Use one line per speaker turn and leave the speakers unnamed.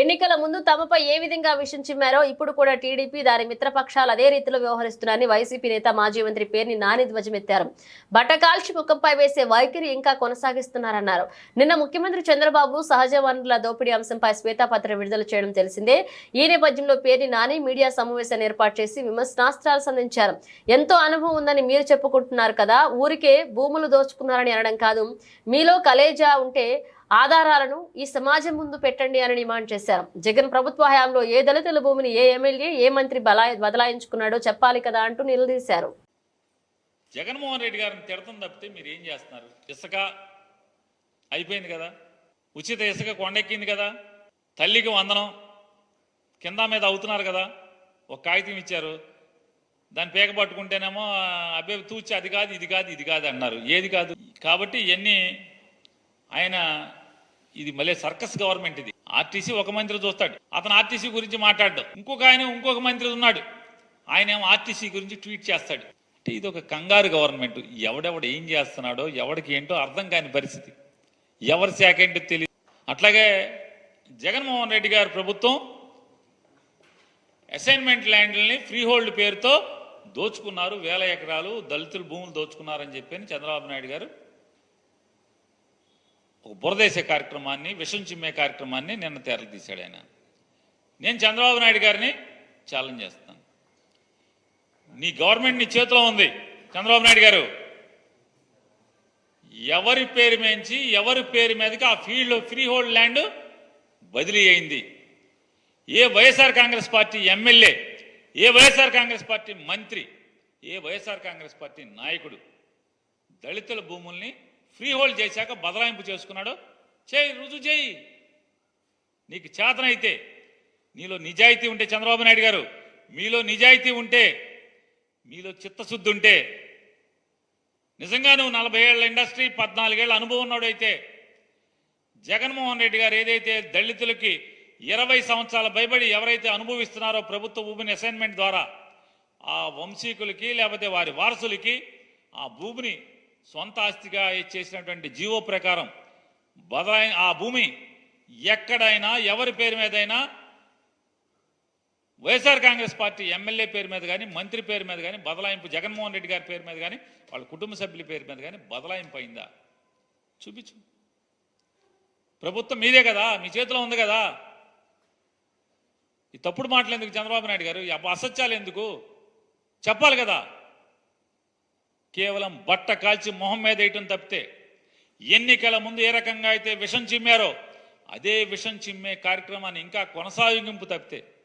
ఎన్నికల ముందు తమపై ఏ విధంగా విషయం చిమ్మారో ఇప్పుడు కూడా టీడీపీ దాని మిత్రపక్షాలు అదే రీతిలో వ్యవహరిస్తున్నారని వైసీపీ నేత మాజీ మంత్రి పేర్ని నాని ధ్వజమెత్తారు. బట్టకాల్చి ముఖంపై వేసే వైఖరి ఇంకా కొనసాగిస్తున్నారన్నారు. నిన్న ముఖ్యమంత్రి చంద్రబాబు సహజ వనరుల దోపిడీ అంశంపై శ్వేతాపత్రం విడుదల చేయడం తెలిసిందే. ఈ నేపథ్యంలో పేర్ని నాని మీడియా సమావేశాన్ని ఏర్పాటు చేసి విమర్శనాస్త్రాలు సంధించారు. ఎంతో అనుభవం ఉందని మీరు చెప్పుకుంటున్నారు కదా ఊరికే భూములు దోచుకున్నారని అనడం కాదు. మీలో కలేజా ఉంటే ఆధారాలను ఈ సమాజం ముందు పెట్టండి అని డిమాండ్ చేశారు. జగన్ ప్రభుత్వ హయాంలో ఏ దళితుల భూమిని ఏ ఎమ్మెల్యే ఏ మంత్రి బదలాయించుకున్నాడో చెప్పాలి కదా అంటూ నిలదీశారు.
జగన్మోహన్ రెడ్డి గారిని తిడతం తప్పితే మీరు ఏం చేస్తున్నారు? ఇసుక అయిపోయింది కదా? ఉచిత ఇసుక కొండెక్కింది కదా? తల్లికి వందనం కింద మీద అవుతున్నారు కదా? ఒక కాగితం ఇచ్చారు. దాన్ని పేక పట్టుకుంటేనేమో అబ్బాయి తూచి అది కాదు ఇది కాదు ఇది కాదు అన్నారు. ఏది కాదు? కాబట్టి ఇవన్నీ ఆయన ఇది మళ్ళీ సర్కస్ గవర్నమెంట్ ఇది. ఆర్టీసీ ఒక మంత్రి చూస్తాడు. అతను ఆర్టీసీ గురించి మాట్లాడు ఇంకొక ఆయన ఇంకొక మంత్రి ఉన్నాడు. ఆయన ఏమో ఆర్టీసీ గురించి ట్వీట్ చేస్తాడు. అంటే ఇది ఒక కంగారు గవర్నమెంట్. ఎవడెవడు ఏం చేస్తున్నాడో ఎవడికి ఏంటో అర్థం కాని పరిస్థితి. ఎవరి శాఖ ఏంటో తెలియదు అట్లాగే జగన్మోహన్ రెడ్డి గారి ప్రభుత్వం అసైన్మెంట్ ల్యాండ్లని ఫ్రీ హోల్డ్ పేరుతో దోచుకున్నారు. వేల ఎకరాలు దళితులు భూములు దోచుకున్నారని చెప్పి చంద్రబాబు నాయుడు గారు ఒక బురదేశే కార్యక్రమాన్ని విషం చిమ్మే కార్యక్రమాన్ని నిన్న తేరలు తీశాడు ఆయన. నేను చంద్రబాబు నాయుడు గారిని ఛాలెంజ్ చేస్తాను. నీ గవర్నమెంట్ నీ చేతిలో ఉంది. చంద్రబాబు నాయుడు గారు ఎవరి పేరు మేంచి ఎవరి పేరు మీదకి ఆ ఫీల్డ్ ఫ్రీ హోల్డ్ ల్యాండ్ బదిలీ అయింది. ఏ వైఎస్ఆర్ కాంగ్రెస్ పార్టీ ఎమ్మెల్యే ఏ వైఎస్ఆర్ కాంగ్రెస్ పార్టీ మంత్రి ఏ వైఎస్ఆర్ కాంగ్రెస్ పార్టీ నాయకుడు దళితుల భూముల్ని ఫ్రీ హోల్డ్ చేశాక బదలాయింపు చేసుకున్నాడు. చేయి రుజువు చేయి. నీకు చేతనైతే నీలో నిజాయితీ ఉంటే చంద్రబాబు నాయుడు గారు మీలో నిజాయితీ ఉంటే మీలో చిత్తశుద్ధి ఉంటే నిజంగా నువ్వు నలభై ఏళ్ళ ఇండస్ట్రీ పద్నాలుగేళ్ళ అనుభవం ఉన్నాడైతే జగన్మోహన్ రెడ్డి గారు ఏదైతే దళితులకి ఇరవై సంవత్సరాల భయపడి ఎవరైతే అనుభవిస్తున్నారో ప్రభుత్వ భూమిని అసైన్మెంట్ ద్వారా ఆ వంశీకులకి లేకపోతే వారి వారసులకి ఆ భూమిని సొంత ఆస్తిగా చేసినటువంటి జీవో ప్రకారం బదలాయి ఆ భూమి ఎక్కడైనా ఎవరి పేరు మీదైనా వైఎస్ఆర్ కాంగ్రెస్ పార్టీ ఎమ్మెల్యే పేరు మీద కానీ మంత్రి పేరు మీద కానీ బదలాయింపు జగన్మోహన్ రెడ్డి గారి పేరు మీద కానీ వాళ్ళ కుటుంబ సభ్యుల పేరు మీద కానీ బదలాయింపు అయిందా? చూపించు. ప్రభుత్వం మీదే కదా మీ చేతిలో ఉంది కదా. ఈ తప్పుడు మాటలు ఎందుకు చంద్రబాబు నాయుడు గారు? అసత్యాలు ఎందుకు? చెప్పాలి కదా. కేవలం బట్ట కాల్చి మొహం మీద వేయటం తప్పితే ఎన్నికల ముందు ఏ రకంగా అయితే విషం చిమ్మారో అదే విషం చిమ్మే కార్యక్రమాన్ని ఇంకా కొనసాగింపు తప్పితే